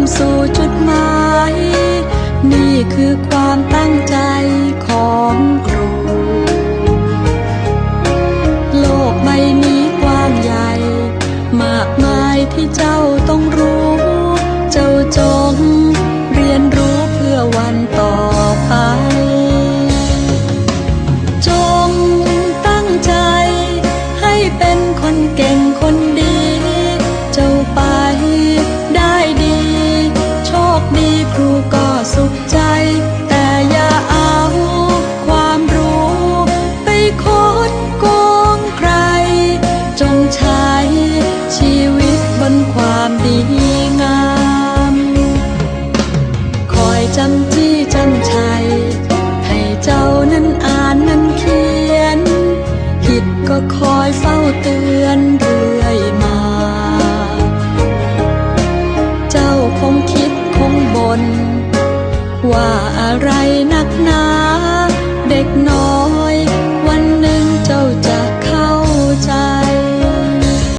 มสู่จุดหมาย นี่คือความตั้งใจของครู โลกใบนี้กว้างใหญ่ มากมายที่เจ้าต้องรู้ เจ้าจง จงใช้ชีวิตบนความดีงาม คอยจำจี้จำชัย ให้เจ้านั้นอ่านนั้นเขียน ผิดก็คอยเฝ้าเตือนเรื่อยมา เจ้าคงคิดคงบน ว่าอะไรนักหนา